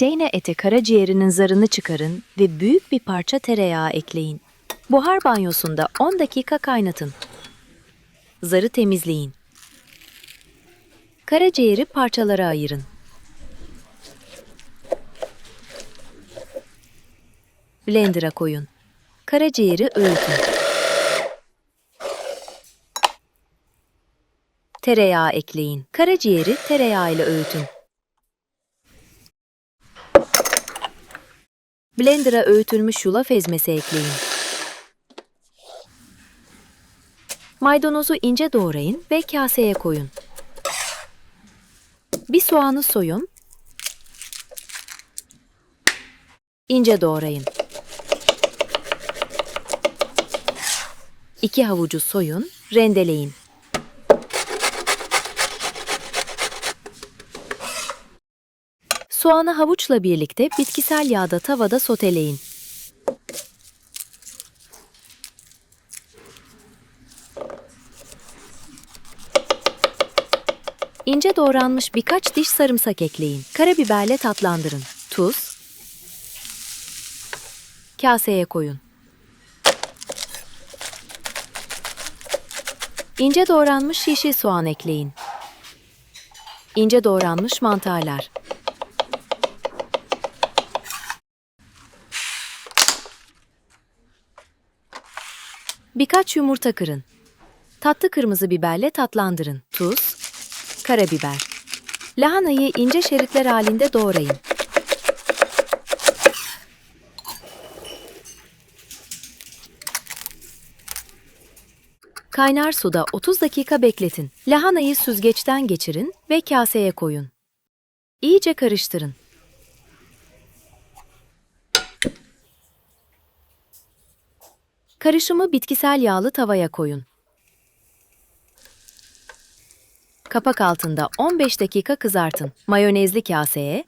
Dana eti karaciğerinin zarını çıkarın ve büyük bir parça tereyağı ekleyin. Buhar banyosunda 10 dakika kaynatın. Zarı temizleyin. Karaciğeri parçalara ayırın. Blender'a koyun. Karaciğeri öğütün. Tereyağı ekleyin. Karaciğeri tereyağıyla öğütün. Blender'a öğütülmüş yulaf ezmesi ekleyin. Maydanozu ince doğrayın ve kaseye koyun. Bir soğanı soyun. İnce doğrayın. İki havucu soyun, rendeleyin. Soğanı havuçla birlikte bitkisel yağda tavada soteleyin. İnce doğranmış birkaç diş sarımsak ekleyin. Karabiberle tatlandırın. Tuz. Kaseye koyun. İnce doğranmış yeşil soğan ekleyin. İnce doğranmış mantarlar. Birkaç yumurta kırın. Tatlı kırmızı biberle tatlandırın. Tuz, karabiber. Lahanayı ince şeritler halinde doğrayın. Kaynar suda 30 dakika bekletin. Lahanayı süzgeçten geçirin ve kaseye koyun. İyice karıştırın. Karışımı bitkisel yağlı tavaya koyun. Kapak altında 15 dakika kızartın. Mayonezli kaseye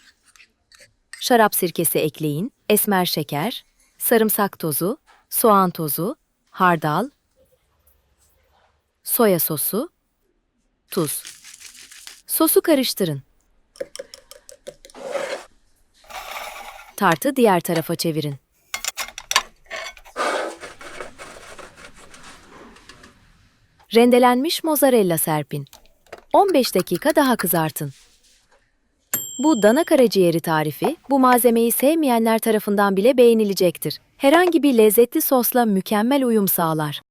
şarap sirkesi ekleyin, esmer şeker, sarımsak tozu, soğan tozu, hardal, soya sosu, tuz. Sosu karıştırın. Tartı diğer tarafa çevirin. Rendelenmiş mozzarella serpin. 15 dakika daha kızartın. Bu dana karaciğeri tarifi, bu malzemeyi sevmeyenler tarafından bile beğenilecektir. Herhangi bir lezzetli sosla mükemmel uyum sağlar.